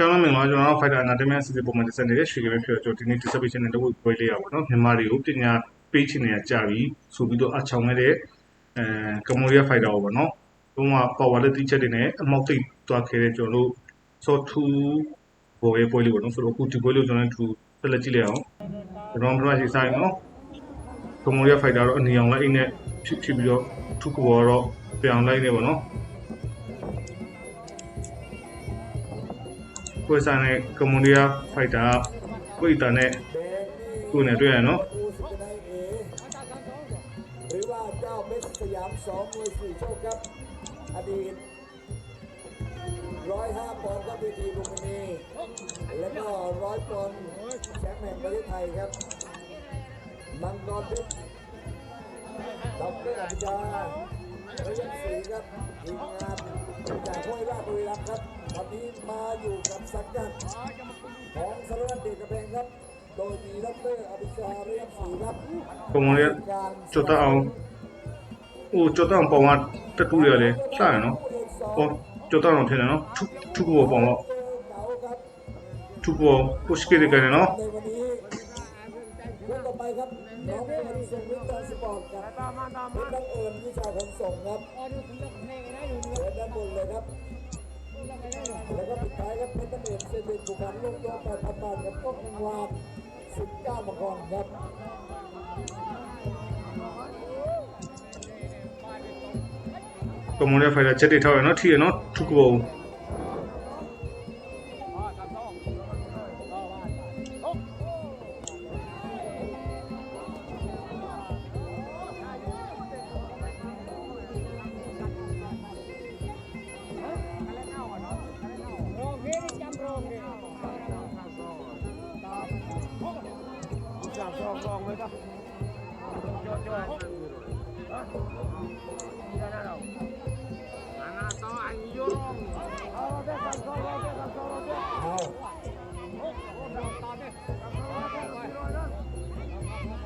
ကျောင်းမင်္ဂလာကျွန်တော်တို့ Fighter Anatomy အစီအစဉ်ပုံမှန်တက်ဆက်နေတဲ့ရွှေကလေးဖြစ်တော့ကျွန်တော်ဒီနေ့ dissertation နဲ့တော့ပွဲလေးရပါတော့မြန်မာတွေကိုပညာပေးချင်နေကြပြီဆိုပြီးတော့အချောင်ခဲ့တဲ့အဲကမ္ဘောဒီးယား fighter ပေါ့နော်။ဘုံက power လက်တိချက်တွေနဲ့အမောက်သိပ်သွားခဲ့တဲ့ကျွန်တော်တို့ sort 2ဘော်ရဲ့ပွဲလေးပေါ့နော်ဆိုတော့အခုဒီပွဲလေးကိုကျွန်တော်တို့ဆက်လက်ကြည့်လိုက်အောင်ကျွန်တော်တို့ရှိဆိုင်နော်ကမ္ဘောဒီးယား fighter တော့အနေအောင်လိုက်အိတ်နဲ့ဖြစ်ဖြစ်ပြီးတော့ထုကဘောတော့ပြောင်းလိုက်နေပေါ့နော် ကိုယ်စားနဲ့ကမ္ဘောဒီးယားဖိုက်တာကိုယ်တာနဲ့ကိုယ်နဲ့တွေ့ရနော် หรือว่าเจ้าเม็ดสยามสองมวยสี่โชคครับ อดีตร้อยห้าปอนด์ครับเวทีลุมพินีแล้วก็ร้อยปอนด์แชมป์แห่งประเทศไทยครับมังกรเพชรดอกเตอรอภิชาเรียนศรีครับทีมงานจากห้วยราชบุรีรัมย์ครับ ตอนนี้มาอยู่กับสังกัดของสารวัตรเดชกระเพงครับ โดยมีดอกเตอรอภิชาเรียนศรีครับ ကမ္ဘောဒီးယားကျွတ်တအောင်ဟိုကျွတ်တအောင်ပေါင်ကတက်တူရလေစရနော်ဟောကျွတ်တအောင်ထင်တယ်နော်ထုထုဘောပေါင်တော့ထုဘော push ကိရကနေနော် ในวันนี้คู่ต่อไปครับน้องเป็นส่งวิทย์สปอร์ตกับเป็นนักเอิญวิชาขนส่งครับเดินด้านบนเลยครับ แล้วก็ปิดท้ายครับเพชรเอกเซนินบุคันลูกโยนแปดพันบาทกับต้องงวานสิบเก้ามังกรครับก็มูลค่าไฟละเจ็ดเท่าเนาะที่เนาะทุกโบ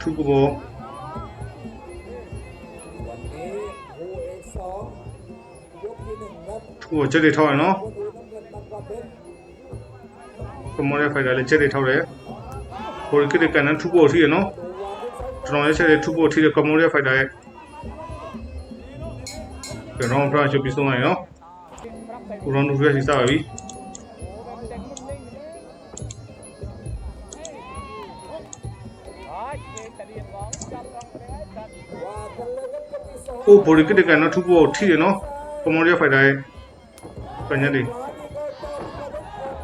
ထုကဘောဟိုချက်တွေထောက်ရနော်ကမောရဖိုက်ကလည်းချက်တွေထောက်တယ်ဟိုကိတကန်နထုပေါ်ထိရနော်ကျွန်တော်ရဲ့ချက်တွေထုပေါ်ထိတဲ့ကမောရဖိုက်တာရဲ့ကျွန်တော်ဖရန်ချိုပြီးဆုံးလိုက်နော်ကိုရောနိုဗိုင်းစီစားပါပြီ ဟိုဘော်ဒီကစ်ကန်နော်ထုဘောထိရနော်ကမ္ဘောဒီးယားဖိုက်တာရဲ့ပညာတွေ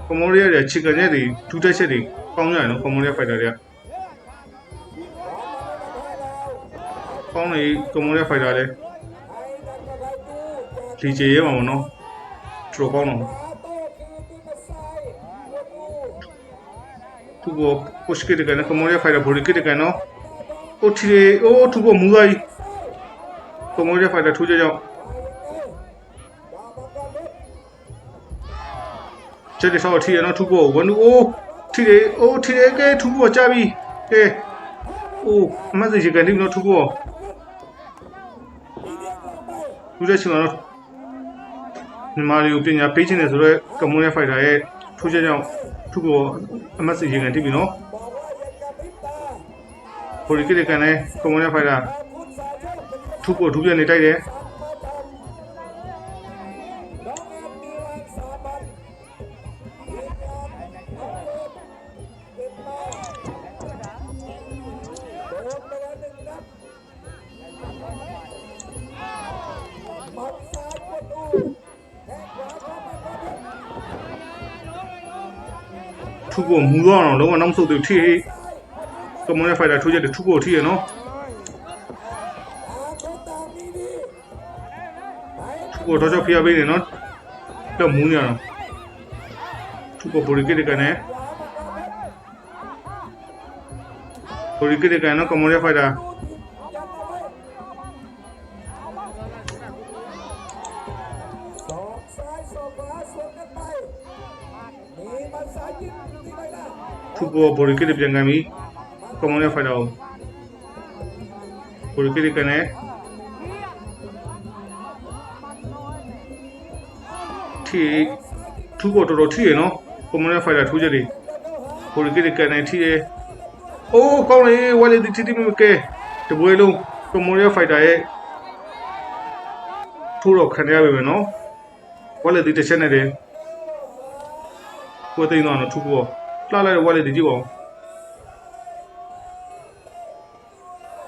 ကမ္ဘောဒီးယားရဲ့ချီကန်ရဲ့တွေထူးတက်ချက်တွေကောင်းကြရနော်ကမ္ဘောဒီးယားဖိုက်တာတွေကကောင်းနေကမ္ဘောဒီးယားဖိုက်တာလည်းလီဂျေရဲမှာပေါ့နော်ထရိုကောင်းတော့သူဘောပုရှ်ကစ်ကန်ကမ္ဘောဒီးယားဖိုက်တာဘော်ဒီကစ်ကန်နော် ဟိုထီအိုးသူဘောမူသားကြီးကမ္ဘောဒီးယားဖိုက်တာထူးချက်ကြောင့်ချက်တွေဆောက်ထီရနော်ထူဖို့ဝန်အိုးထီတယ်အိုးထီတယ်ကဲထူဖို့ကြပြီကဲအိုးအမတ်စီကန်ဒီနော်ထူဖို့လူတဲ့ချင်းတော့မြန်မာတွေကိုပညာပေးခြင်းတယ်ဆိုတော့ကမွန်ရဲ့ဖိုက်တာရဲ့ထူးချက်ကြောင့်ထူဖို့အမတ်စီကန်ဒီပြီနော် ပိုလီကစ်ကန်နဲ့ကမွန်ရဲ့ဖိုက်တာထူဖို့ထူပြနေတိုက်တယ်ထူဖို့မူတော့တော့လုံးဝနောက်ဆုတ်သေးထိ ကမွန်ရဲ့ဖိုက်တာထူးချက်တွေထူဖို့ထိရနော်ထူဖို့တော့ကြောက်ဖျားပေးနေနော်တော့မူးနေရတော့ထူဖို့ပိုလီကစ်ကန်နဲ့ပိုလီကစ်ကန်နော်ကမွန်ရဲ့ဖိုက်တာထူဖို့ပိုလီကစ်ပြန်ကန်ပြီကမွန်ရဲ့ဖိုက်တာကိုပိုလီကစ်ကန်နဲ့ထိထူဖို့တော်တော်ထိရ နော်ကွန်မန်ဒိုဖိုက်တာထိုးချက်တွေကိုရီကီတွေကန်နေထီတယ်အိုးကောင်းလေဝါလေဒီတီတီမကဲတပွဲလုံးကွန်မန်ဒိုဖိုက်တာရဲ့ထိုးတော့ခံရပါပဲနော်ဝါလေဒီတစ်ချက်နဲ့တယ်ကိုသိန်းတော့နော်ထူးပေါ်လှလိုက်တဲ့ဝါလေဒီကြည့်ပါဦး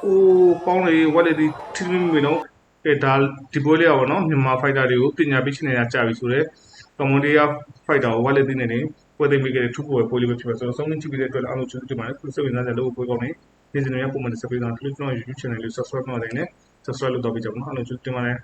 အိုးပေါင်းလေဝက်လေဒီတီမီမီနော်ကဲဒါဒီပွဲလေးอ่ะဗောနော်မြန်မာဖိုက်တာတွေကိုပညာပေးချင်နေတာကြာပြီဆိုတော့ကမွန်ဒီယာဖိုက်တာကိုဝက်လေဒီနေနေပွဲသိမ်းပြီးကြတဲ့ထူပေါ်ပွဲလေးပဲဖြစ်ပါဆိုတော့ဆုံးမကြည့်ပြီးတဲ့အတွက်အားလုံးကျေးဇူးတင်ပါတယ်ခုစိတ်ဝင်စားတဲ့လို့ပွဲကောင်းနေဒီစနေရပုံမှန်စပေးသားတို့ကျွန်တော် YouTube channel လေး subscribe လုပ်နေတယ် subscribe လုပ်တော့ပြကြပါဦးအားလုံးကျေးဇူးတင်ပါတယ်